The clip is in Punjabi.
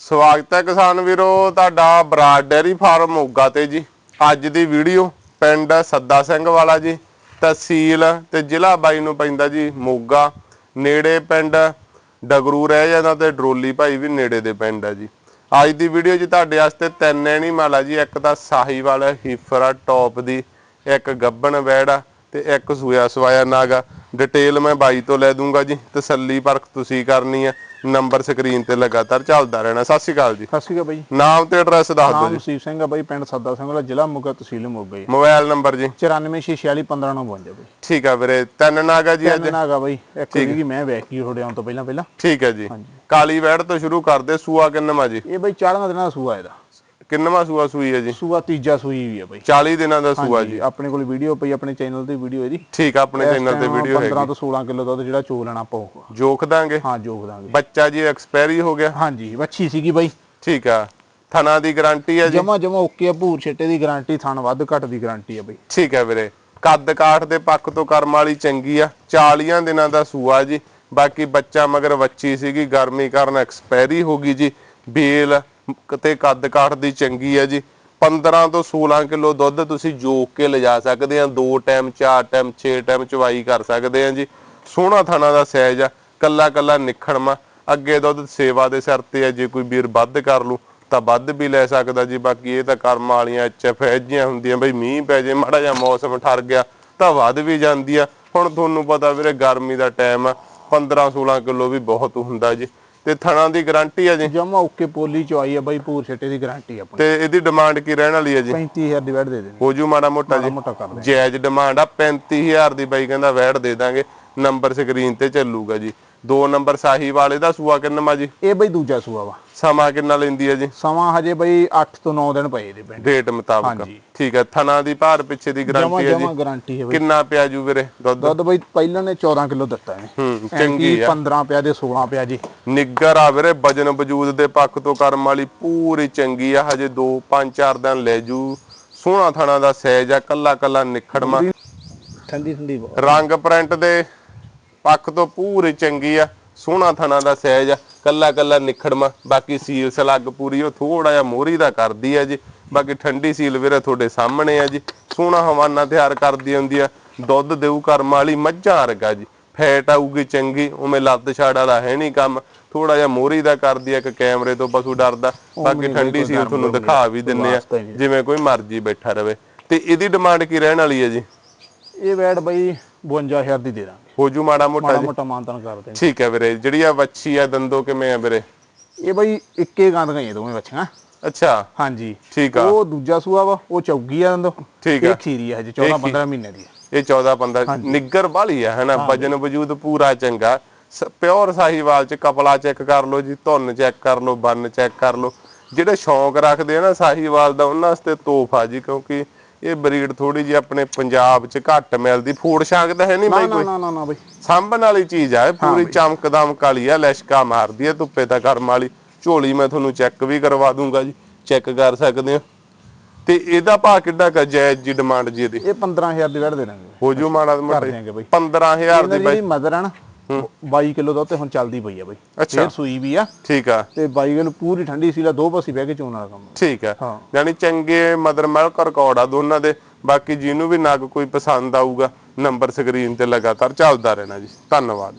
ਸਵਾਗਤ ਹੈ ਕਿਸਾਨ ਵੀਰੋ, ਤੁਹਾਡਾ ਬਰਾਡ ਡੈਰੀ ਫਾਰਮ ਮੋਗਾ ਤੇ ਜੀ। ਅੱਜ ਦੀ ਵੀਡੀਓ ਪਿੰਡ ਸੱਦਾ ਸਿੰਘ ਵਾਲਾ ਜੀ, ਤਹਿਸੀਲ ਤੇ ਜ਼ਿਲ੍ਹਾ ਬਾਈ ਨੂੰ ਪੈਂਦਾ ਜੀ ਮੋਗਾ। ਨੇੜੇ ਪਿੰਡ ਡਗਰੂ ਰਹਿ ਜਾਂਦਾ ਤੇ ਡਰੋਲੀ ਭਾਈ ਵੀ ਨੇੜੇ ਦੇ ਪਿੰਡ ਹੈ ਜੀ। ਅੱਜ ਦੀ ਵੀਡੀਓ ਜੀ ਤੁਹਾਡੇ ਵਾਸਤੇ ਤਿੰਨ ਐਣੀ ਮਾਲਾ ਜੀ, ਇੱਕ ਤਾਂ ਸਾਹੀਵਾਲ, ਹੀਫਰਾ ਟੌਪ ਦੀ, ਇੱਕ ਗੱਬਣ ਵੈੜਾ ਤੇ ਇੱਕ ਸੂਆ ਸਵਾਇਆ ਨਾਗਾ। ਡਿਟੇਲ ਮੈਂ ਬਾਈ ਤੋਂ ਲੈ ਦੂੰਗਾ ਜੀ, ਤਸੱਲੀ ਪਰਖ ਤੁਸੀਂ ਕਰਨੀ ਹੈ। ਨੰਬਰ ਸਕਰੀਨ ਤੇ ਲਗਾਤਾਰ ਚੱਲਦਾ ਰਹਿਣਾ। ਸਤਿ ਸ਼੍ਰੀ ਅਕਾਲ ਜੀ। ਸਤਿ ਸ਼੍ਰੀ ਅਕਾਲ ਬਾਈ। ਨਾਮ ਤੇ ਐਡਰੈਸ ਦੱਸ ਦਿਓ ਨਾਮ ਜੀ। ਸਿੰਘ ਆ ਬਾਈ ਪਿੰਡ ਸੱਦਾ ਸਿੰਘ ਵਾਲਾ ਜ਼ਿਲ੍ਹਾ ਮੋਗਾ ਤਹਿਸੀਲ ਮੋਗਾ ਜੀ ਮੋਬਾਈਲ ਨੰਬਰ ਜੀ। 9446159952 ਬਾਈ। ਠੀਕ ਆ ਵੀਰੇ ਤਿੰਨ ਨਾਗਾ ਜੀ ਅੱਜ। ਤਿੰਨ ਨਾਗਾ ਬਾਈ। ਇੱਕ ਸੀਗੀ ਮੈਂ ਵੇਖ ਤੁਹਾਡੇ ਆਉਣ ਤੋਂ ਪਹਿਲਾਂ ਪਹਿਲਾਂ ਠੀਕ ਹੈ ਜੀ। ਕਾਲੀ ਵੈੜ ਤੋਂ ਸ਼ੁਰੂ ਕਰਦੇ ਸੂਆ ਕਿੰਨਵਾਂ ਜੀ? ਇਹ ਬਾਈ 40 ਦਿਨਾਂ ਦਾ ਸੂਆ ਇਹਦਾ। ਕਿੰਨਵਾਂ ਸੂਆ ਸੂਈ ਹੈ ਜੀ? ਸੂਆ ਤੀਜਾ ਸੂਈ ਵੀ ਆ ਬਾਈ। 40 ਦਿਨਾਂ ਦਾ ਸੂਆ ਜੀ। ਆਪਣੇ ਕੋਲ ਵੀਡੀਓ ਪਈ ਆਪਣੇ ਚੈਨਲ ਤੇ ਵੀਡੀਓ ਇਹਦੀ ਠੀਕ ਆ ਆਪਣੇ ਚੈਨਲ ਤੇ ਵੀਡੀਓ 15 ਹੈਗੀ। ਤੋਂ 16 ਕਿਲੋ ਦੁੱਧ ਜਿਹੜਾ ਚੋ ਲੈਣਾ ਪਊਗਾ ਜੋਖ ਦਾਂਗੇ? ਹਾਂ ਜੋਗ ਦਾਂਗੇ। ਬੱਚਾ ਜੀ ਐਕਸਪਾਇਰੀ ਹੋ ਗਿਆ? ਹਾਂਜੀ ਵੱਛੀ ਸੀਗੀ ਬਾਈ। ਠੀਕ ਆ। ਥਣਾ ਦੀ ਗਾਰੰਟੀ ਹੈ ਜੀ? ਜਮਾ ਜਮਾ ਓਕੇ ਆ ਭੂਰ ਛਿੱਟੇ ਦੀ ਗਾਰੰਟੀ ਥਣ ਵੱਧ ਘੱਟ ਦੀ ਗਾਰੰਟੀ ਆ ਬਾਈ। ਠੀਕ ਹੈ ਵੀਰੇ। ਕੱਦ ਕਾਠ ਦੇ ਪੱਖ ਤੋਂ ਕਰਮ ਵਾਲੀ ਚੰਗੀ ਆ। 40 ਦਿਨਾਂ ਦਾ ਸੂਆ ਜੀ। ਬਾਕੀ ਬੱਚਾ ਮਗਰ ਵੱਚੀ ਸੀਗੀ ਗਰਮੀ ਕਾਰਨ ਐਕਸਪਾਇਰੀ ਹੋ ਗਈ ਜੀ। ਬੇਲ ਕਿਤੇ ਕੱਦ ਕਾਠ ਦੀ ਚੰਗੀ ਆ ਜੀ। 15 ਤੋਂ 16 ਕਿਲੋ ਦੁੱਧ ਤੁਸੀਂ ਜੋਕ ਕੇ ਲਿਜਾ ਸਕਦੇ ਆ। ਦੋ ਟਾਈਮ, ਚਾਰ ਟਾਈਮ, ਛੇ ਟਾਈਮ ਚਵਾਈ ਕਰ ਸਕਦੇ ਆ ਜੀ। ਸੋਹਣਾ ਥਾਣਾ ਦਾ ਸਾਈਜ਼ ਆ। ਕੱਲਾ ਕੱਲਾ ਨਿਖੜਮਾ ਅੱਗੇ ਦੁੱਧ ਸੇਵਾ ਦੇ ਸਿਰ ਤੇ ਆ। ਜੇ ਕੋਈ ਵੀਰ ਵੱਧ ਕਰ ਲੂ, ਤਾਂ ਵੱਧ ਵੀ ਲੈ ਸਕਦਾ ਜੀ। ਬਾਕੀ ਇਹ ਤਾਂ ਕਰਮ ਵਾਲੀਆਂ ਐਚਐਫ ਜੀਆਂ ਹੁੰਦੀਆਂ, ਬਈ ਮੀਂਹ ਪੈ ਜੇ, ਮਾੜਾ ਜਿਹਾ ਮੌਸਮ ਠਰ ਗਿਆ, ਤਾਂ ਵੱਧ ਵੀ ਜਾਂਦੀ ਆ। ਹੁਣ ਤੁਹਾਨੂੰ ਪਤਾ ਵੀਰੇ, ਗਰਮੀ ਦਾ ਟਾਈਮ ਆ। 15 16 ਕਿਲੋ ਵੀ ਬਹੁਤ ਹੁੰਦਾ ਜੀ। ਤੇ ਥਣਾ ਦੀ ਗਾਰੰਟੀ ਆ ਜੀ? ਜਮਾ ਓਕੇ ਪੋਲੀ ਚਵਾਈ ਆ ਬਾਈ ਭੂਰ ਛਿੱਟੇ ਦੀ ਗਾਰੰਟੀ ਆਪਣੀ। ਤੇ ਇਹਦੀ ਡਿਮਾਂਡ ਕੀ ਰਹਿਣ ਵਾਲੀ ਆ ਜੀ? 35000 ਦੀ ਵੈਟ ਦੇ ਦੇਣੀ। ਹੋ ਜੂ ਮਾੜਾ ਮੋਟਾ ਜੀ। ਮੋਟਾ ਕਰ ਜਾਇਜ਼ ਡਿਮਾਂਡ ਆ 35000 ਦੀ ਬਾਈ ਕਹਿੰਦਾ ਵੈੜ ਦੇ ਦਾਂਗੇ। ਨੰਬਰ ਸਕਰੀਨ ਤੇ ਚੱਲੂਗਾ ਜੀ। ਦੋ ਨੰਬਰ ਸਾਹੀ ਵਾਲੇ ਦਾ ਸੂਆ ਕਿੰਨਵਾ ਜੀ? ਇਹ ਬਈ ਦੂਜਾ ਸੂਆ ਵਾ। ਸਮਾਂ ਕਿੰਨਾ ਲੈਂਦੀ ਹੈ ਜੀ? ਸਮਾਂ ਹਜੇ ਬਈ 8 ਤੋਂ 9 ਦਿਨ ਪਏ ਦੇ ਪਿੰਡ। ਡੇਟ ਮੁਤਾਬਕ। ਠੀਕ ਹੈ ਥਣਾ ਦੀ ਭਾਰ ਪਿੱਛੇ ਦੀ ਜਮਾ ਗਾਰੰਟੀ ਹੈ ਜਮਾ ਜੀ ਗਾਰੰਟੀ ਹੈ ਬਈ। ਕਿੰਨਾ ਪਿਆ ਜੂ ਵੀਰੇ ਦੁੱਧ? ਦੁੱਧ ਬਈ ਪਹਿਲਾਂ ਨੇ 14 ਕਿਲੋ ਦਿੱਤਾ ਇਹਨੇ। ਹੂੰ ਚੰਗੀ ਆ। 15 ਪਿਆ ਦੇ 16 ਪਿਆ ਜੀ। ਨਿੱਗਰ ਆ ਵੀਰੇ ਵਜਨ ਵਜੂਦ ਦੇ ਪੱਖ ਤੋਂ ਕਰਮ ਵਾਲੀ ਪੂਰੀ ਚੰਗੀ ਆ। ਹਜੇ 2 5 4 ਦਿਨ ਲੈ ਜੂ। ਸੋਹਣਾ ਥਣਾ ਦਾ ਸਾਈਜ਼ ਆ ਕੱਲਾ ਕੱਲਾ ਨਿਖੜਮਾ। ਠੰਡੀ ਠੰਡੀ ਰੰਗ ਪ੍ਰਿੰਟ ਦੇ ਪੱਖ ਤੋਂ ਪੂਰੀ ਚੰਗੀ ਆ ਸੋਹਣਾ ਥਣਾ ਦਾ ਸਾਈਜ਼ ਆ ਕੱਲਾ ਕੱਲਾ ਨਿਖੜਮਾ ਬਾਕੀ ਸੀਲ ਸਲੱਗ ਪੂਰੀ ਉਹ ਥੋੜਾ ਜਿਹਾ ਮੋਹਰੀ ਦਾ ਕਰਦੀ ਆ ਜੀ ਬਾਕੀ ਠੰਡੀ ਸੀਲ ਵੀਰੇ ਤੁਹਾਡੇ ਸਾਹਮਣੇ ਆ ਜੀ ਸੋਹਣਾ ਹਵਾਨਾ ਤਿਆਰ ਕਰਦੀ ਹੁੰਦੀ ਆ ਦੁੱਧ ਦੇਊ ਕਰਮ ਵਾਲੀ ਮੱਝਾਂ ਵਰਗਾ ਜੀ ਫੈਟ ਆਊਗੀ ਚੰਗੀ ਉਵੇਂ ਲੱਤ ਛਾੜ ਵਾਲਾ ਹੈ ਨਹੀਂ ਕੰਮ ਥੋੜਾ ਜਿਹਾ ਮੋਹਰੀ ਦਾ ਕਰਦੀ ਆ ਇੱਕ ਕੈਮਰੇ ਤੋਂ ਪਸ਼ੂ ਡਰਦਾ ਬਾਕੀ ਠੰਡੀ ਸੀਲ ਤੁਹਾਨੂੰ ਦਿਖਾ ਵੀ ਦਿੰਨੇ ਆ ਜਿਵੇਂ ਕੋਈ ਮਰਜ਼ੀ ਬੈਠਾ ਰਵੇ ਤੇ ਇਹਦੀ ਡਿਮਾਂਡ ਕੀ ਰਹਿਣ ਵਾਲੀ ਹੈ ਜੀ? ਇਹ ਵੈਟ ਬਈ 52000 ਦੀ ਦੇ ਦਾਂਗੇ। ਹੋ ਜੂ ਮਾੜਾ ਮੋਟਾ ਮਾੜਾ ਜੀ। ਮੋਟਾ ਮਾਨਤਨ ਕਰ ਦੇਣਗੇ ਠੀਕ ਹੈ ਵੀਰੇ ਜਿਹੜੀ ਆ ਵੱਛੀ ਆ ਦੰਦੋ ਕਿਵੇਂ ਆ ਵੀਰੇ? ਇਹ ਬਈ ਇੱਕੇ ਗੰਦ ਗਈਆਂ ਦੋਵੇਂ ਬੱਚੀਆਂ ਅੱਛਾ। ਹਾਂਜੀ। ਠੀਕ ਆ। ਉਹ ਦੂਜਾ ਸੂਆ ਵਾ ਉਹ ਚੌਗੀ ਆ ਦੰਦੋ। ਠੀਕ ਆ। ਇਹ ਖੀਰੀ ਆ ਹਜੇ 14 15 ਮਹੀਨੇ ਦੀ। ਇਹ 14 15 ਨਿੱਗਰ ਵਾਲੀ ਆ ਹਨਾ ਵਜਨ ਵਜੂਦ ਪੂਰਾ ਚੰਗਾ। ਪਿਓਰ ਸਾਹੀਵਾਲ ਚ ਕਪਲਾ ਚੈੱਕ ਕਰ ਲਓ ਜੀ ਧੁੰਨ ਚੈੱਕ ਕਰ ਲਓ ਬੰਨ ਚੈੱਕ ਕਰ ਲਓ। ਜਿਹੜੇ ਸ਼ੌਂਕ ਰੱਖਦੇ ਆ ਨਾ ਸਾਹੀਵਾਲ ਦਾ ਉਹਨਾਂ ਵਾਸਤੇ ਤੋਹਫਾ ਜੀ ਕਿਉਂਕਿ ਇਹ ਬਰੀਡ ਥੋੜੀ ਜੀ ਆਪਣੇ ਪੰਜਾਬ ਚ ਘੱਟ ਮਿਲਦੀ। ਫੂਡ ਸ਼ਾਂਕ ਤਾਂ ਹੈ ਨਹੀਂ ਬਾਈ ਕੋਈ? ਨਾ ਨਾ ਨਾ ਬਈ। ਸਾਂਭਣ ਵਾਲੀ ਚੀਜ਼ ਆ ਇਹ ਪੂਰੀ ਚਮਕ ਦਮਕ ਵਾਲੀ ਆ ਲਿਸ਼ਕਾ ਮਾਰਦੀ ਆ ਧੁੱਪੇ ਤਾਂ ਕਰਮ ਵਾਲੀ। ਝੋਲੀ ਮੈਂ ਤੁਹਾਨੂੰ ਚੈੱਕ ਵੀ ਕਰਵਾ ਦੂੰਗਾ ਜੀ ਚੈੱਕ ਕਰ ਸਕਦੇ ਹੋ ਤੇ ਇਹਦਾ ਭਾਅ ਕਿੱਡਾ ਕ ਜਾਇਜ਼ ਜੀ ਡਿਮਾਂਡ ਜੀ ਇਹਦੀ? ਇਹ 15000 ਦੀ ਵੈਟ ਦੇ ਦਾਂਗੇ ਹੋ ਜੂ ਮਾੜਾ ਕਰ ਮੋਟਾ ਦਿਆਂਗੇ ਬਈ। 15000 ਇਹਨਾਂ ਦੀ ਦੀ ਬਾਈ। ਜਿਹੜੀ ਮਦਰ ਆ ਨਾ 22 ਕਿਲੋ ਦੁੱਧ ਤੇ ਹੁਣ ਚੱਲਦੀ ਪਈ ਆ ਬਈ। ਫੇਰ ਸੂਈ ਵੀ ਆ। ਠੀਕ ਆ। ਤੇ 22 ਕਿਲੋ ਪੂਰੀ ਠੰਡੀ ਸੀ ਲਾ ਦੋ ਪਾਸੇ ਬਹਿ ਕੇ ਚੋਣ ਵਾਲਾ ਕੰਮ ਠੀਕ ਆ। ਯਾਨੀ ਚੰਗੇ ਮਦਰ ਮਿਲਕ ਰਿਕਾਰਡ ਆ ਦੋਨਾਂ ਦੇ। ਬਾਕੀ ਜਿਹਨੂੰ ਵੀ ਨਗ ਕੋਈ ਪਸੰਦ ਆਊਗਾ ਨੰਬਰ ਸਕਰੀਨ ਤੇ ਲਗਾਤਾਰ ਚੱਲਦਾ ਰਹਿਣਾ ਜੀ। ਧੰਨਵਾਦ।